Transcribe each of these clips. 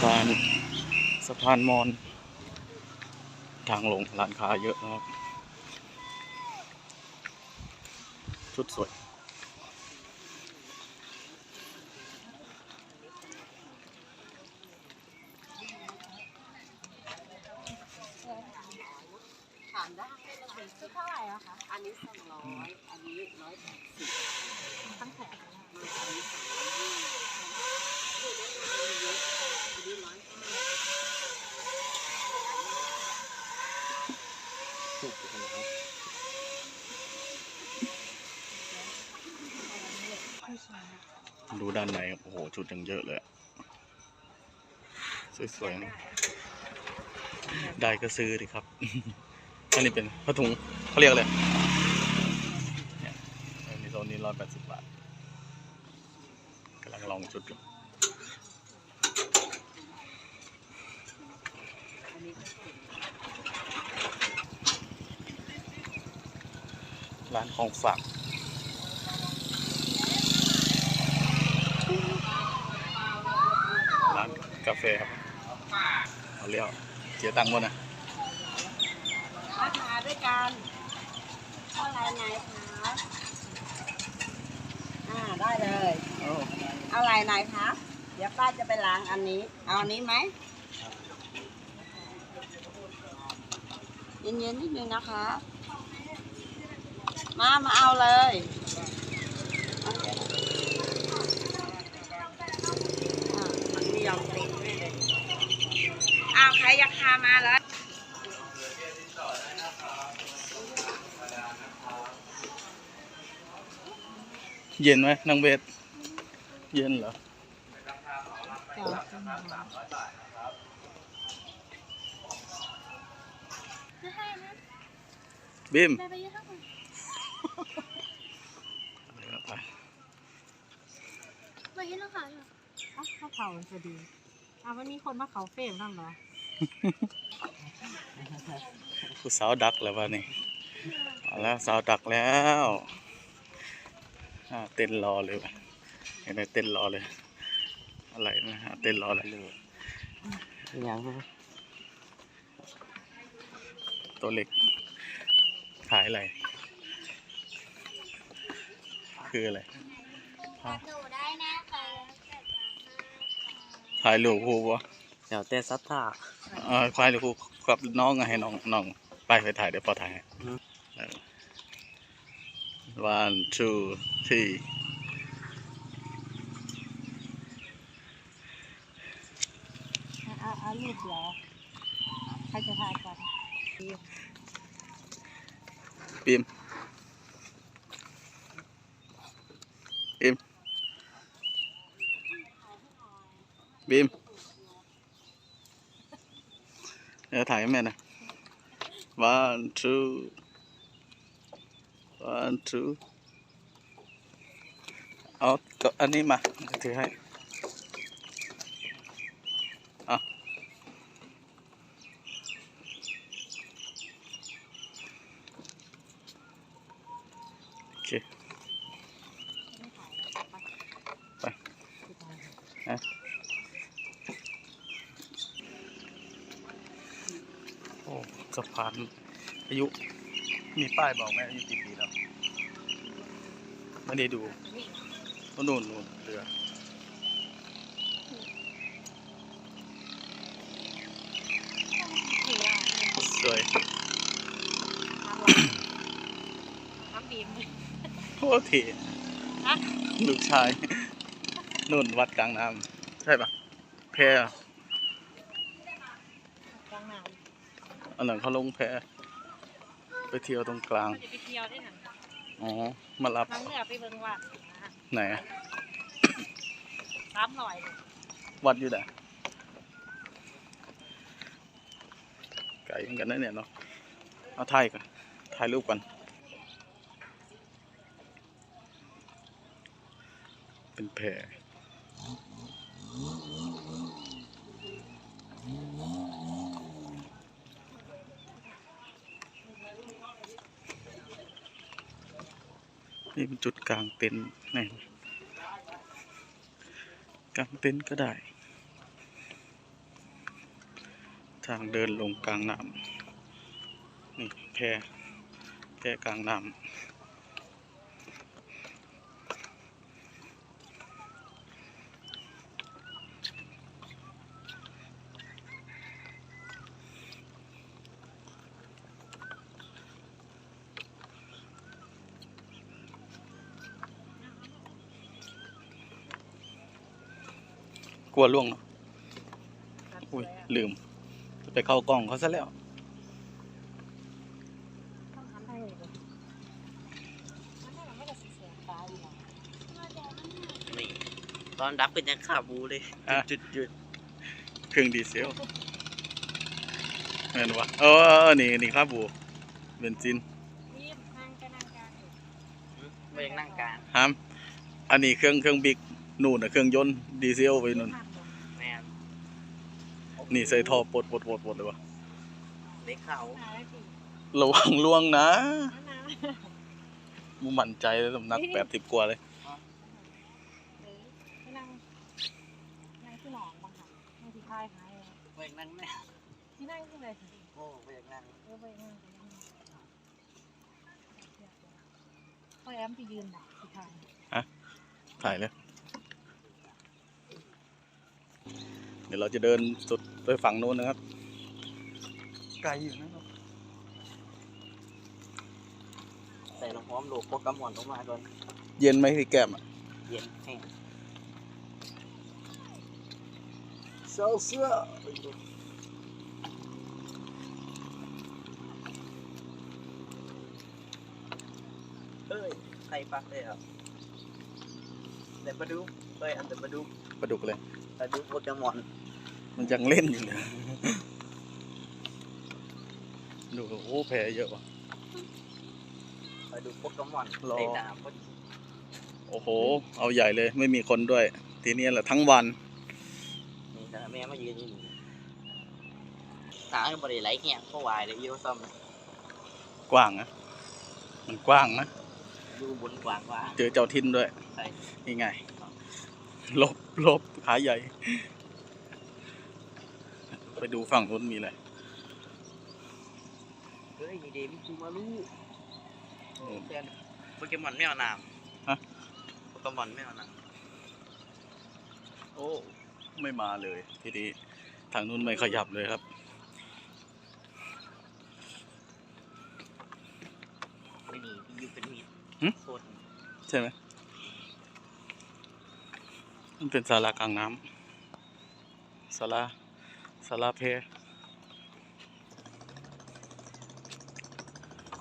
พานสะพานมอน ทางลงร้านค้าเยอะนะครับ ชุดสวย ถามได้ชุดเท่าไหร่อะคะ อันนี้สองร้อยอันนี้ร้อยแปดสิบตั้งแต่อันนี้สองร้อยยี่สิบอันนี้ร้อยห้า ดูด้านในโอ้โหชุดยังเยอะเลย สวยๆนะได้ก็ซื้อดิครับ อันนี้เป็นผ้าถุงเขาเรียกอะไรเนี่ยอันนี้โซนนี้ร้อยแปดสิบบาทกำลังลองชุดอยู่ร้านของฝากร้าน กาแฟครับเอาเลี้ยวเสียตังค์วะนะมาทาด้วยกันเอาอะไรไหนคะอ่าได้เลยเอ้าเอาอะไรไหนคะเดี๋ยวป้าจะไปล้างอันนี้ เอาอันนี้ไหมเย็นๆนิดนึงนะคะ มามาเอาเลยอะมันไม่ยอมติดอ้าวใครอยากทามาเลยเย็นไหมนางเบสเย็นเหรอบิมได้ไปเยอะเท่าไหร่ไปไปเยอะแล้วค่ะเหรอถ้าถ้าเขาจะดีอะมันมีคนมาเขาเฟรมนั่นเหรอ ผู้สาวดักแล้ววะนี่เอาแล้วสาวดักแล้วอ่าเต้นรอเลยวะเห็นไหมเต้นรอเลย อะไรนะฮะเต้นรอเลยยังตัวเล็กขายอะไรคืออะไรดูได้นะค่ะถ่ายรูปครูปะเดี๋ยวแต่ซัตตา เออถ่ายรูปครูกับน้องอะให้น้องน้องไปไปถ่ายเดี๋ยวพอถ่ายให้อืมเออ one two three เอาเอารูปเดียวใครจะถ่ายก่อนปิมปิมบิม เดี๋ยวถ่ายให้แม่นะ one two one two เอาก็อันนี้มาถือให้เอาโอเค ไปฮะโอ้สะพานอายุ มีป้ายบอกไหมอายุกี่ปีแล้วไม่ได้ดูโน่นนู่นเรือสวยน้ำบีมโคตรเท่ลูกชายนุ่นวัดกลางน้ำใช่ปะแพร กลางน้ อันนั้นเขาลงแพไปเที่ยวตรงกลางำมันจะไปเที่ยวได้หนังอ๋อ มารับนั่งเรือไปเบิ่งวัดนะไหนอะสามหน่อยวัดอยู่ไหนไกลเหมือนกันนะเนี่ยเนาะ เอาถ่ายกันถ่ายรูปกัน เป็นแพี่เป็นจุดกลางเต็นท์นะกลางเต็นท์ก็ได้ ทางเดินลงกลางน้ำนี่แพรแพรกลางน้ำ กลัวล่วงเนอะอุ้ยลืม ไปเข้ากล้องเขาซะแล้วต้องทำให้เลยมันน่าจะไม่ได้เสียตาอยู่หรอกนี่ตอนดับเป็นยังขาบูเลยอะ จุดจุดเครื่องดีเซลเห็นวะเออเออเออนี่นี่ครับบูเบนซินยิ้มนั่งก็นั่งกลางอยู่ๆไม่ยังนั่งกลางฮามอันนี้เครื่องเครื่องบิ๊ก นู่นน่ะเครื่องยนต์ดีเซลไปนู่นหักลงแม่นนี่ใส่ท่อปลดปลดปลดปลดเลยวะเล็กเขาหาได้สิระวังล่วงนะนั่นนะมูมั่นใจเลยสำนักแปดสิบกว่าเลยเออไปนั่งนั่งที่หนองบางค่ะนั่งที่ค่ายหายเลยไม่ยังนั่งแม่ที่นั่งที่ไหนสิโอ้ไม่ยังนั่งเออไปนั่งไปนั่งพ่อแอมไปยืนหน่อยที่ค่ายถ่ายเลย เดี๋ยวเราจะเดินสุดไปฝั่งนู้นนะครับ ไกลอยู่นะครับใส่น้ำหอมโลกโปรแกรมหมอนลงมาก่อนเย็นไหมพี่แก้มอะเย็นแห้งเสื้อเสื้อเอ้ยใครปักเลยอะเดี๋ยวมาดูเอ้ยอันเดี๋ยวมาดูปลาดุกเลยมาดูโปรแกรมหมอน มันยังเล่นอยู่เลยดูโอ้แผลเยอะว่ะมาดูโปรแกรมหมอนรอในน้ำพอดีโอ้โห เอาใหญ่เลย ไม่มีคนด้วย ทีนี้แหละทั้งวันนี่นะแม่มายืนอยู่นี่หนาบริไหลแห้งก็วายเลยเยอะซ้ำนะกว้างนะมันกว้างนะดูบนกว้างกว่าเจอเจ้าทินด้วยใช่นี่ไงลบลบขาใหญ่ ไปดูฝั่งนู้นมีอะไร เฮ้ยมีเดมิคูมาลูอืมโปเกมอนไม่เอาน้ฮะำโปเกมอนไม่เอาน้โอ้ ไม่มาเลย ทีนี้ทางนู้นไม่ขยับเลยครับำไม่หนีพี่ยูเป็นมีดหึ โคตรใช่ไหมมันเป็นศาลากลางน้ำศาลา ศาลาเพ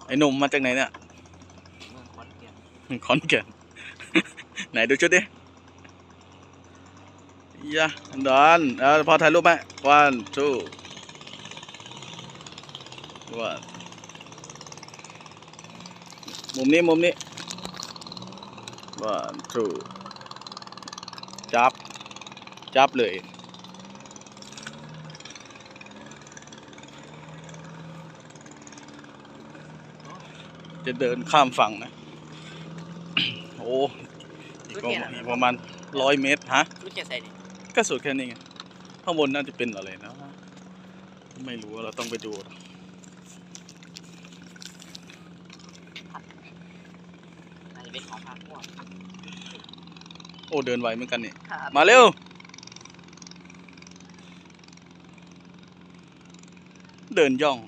ไอ้หนุ่มมาจากไหนเนี่ยเมืองขอนแก่นขอนแก่นไหนดูชุดดิยะดอนเออพอถ่ายรูปไหม one two one มุมนี้ มุมนี้ one two จับ จับเลย จะเดินข้ามฝั่งนะ โอ้อีกประมาณอีกประมาณร้อยเมตรฮะรู้จักใส่ดิก็สุดแค่นี้ไงข้างบนน่าจะเป็นอะไรนะ ไม่รู้เราต้องไปดูอาจจะเป็นของพักพวกโอ้เดินไวเหมือนกันนี่ครับมาเร็วเดินย่อง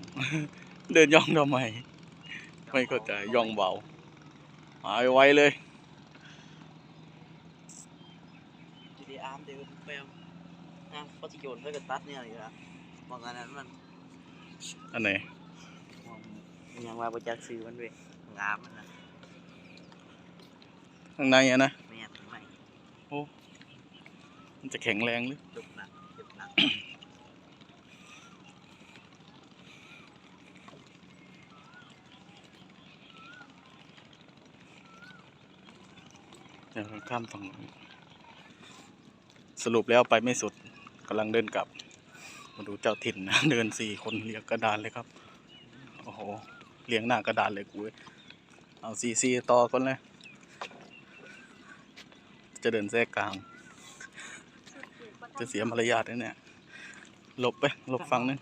เดินย่องทำไม ไม่เข้าใจย่องเบาหายไวเลย จีดีอาร์มเดินไปเอาอะเขาจะโยนเพื่อจะตัดเนี่ยเลยครับมองอันนั้นมันอันไหนมองยังว่าประจักษ์ซื้อมันเว้ยงามมันนะข้างในอะนะ ไม่อยากไม่มันจะแข็งแรงหรือ จุกหนักจุกหนัก ดี๋ยวข้ามฝั่งสรุปแล้วไปไม่สุดกำลังเดินกลับ มาดูเจ้าถิ่นนะ เดินสี่คนเรียงกระดานเลยครับ โอ้โหเรียงหน้ากระดานเลยกูเอาซีซีต่อคนเลย จะเดินแทรกกลาง จะเสียมารยาทนะเนี่ย หลบไป หลบฝั่งนึง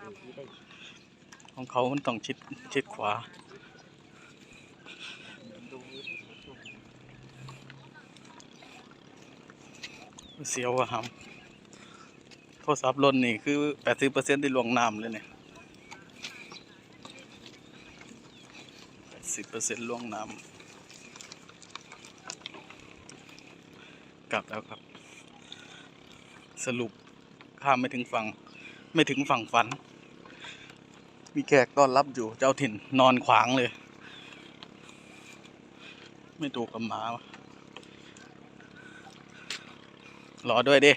ของเขามันต้องชิดชิดขวา เสียวอะครับ โทรศัพท์ล่นนี่คือแปดสิบเปอร์เซ็นต์ที่ลวงน้ำเลยเนี่ยแปดสิบเปอร์เซ็นต์ลวงน้ำกลับแล้วครับ สรุปข้ามไม่ถึงฝั่ง ไม่ถึงฝั่งฝัน มีแขกต้อนรับอยู่เจ้าถิ่นนอนขวางเลย ไม่ถูกกับหมาวะ รอด้วยดิ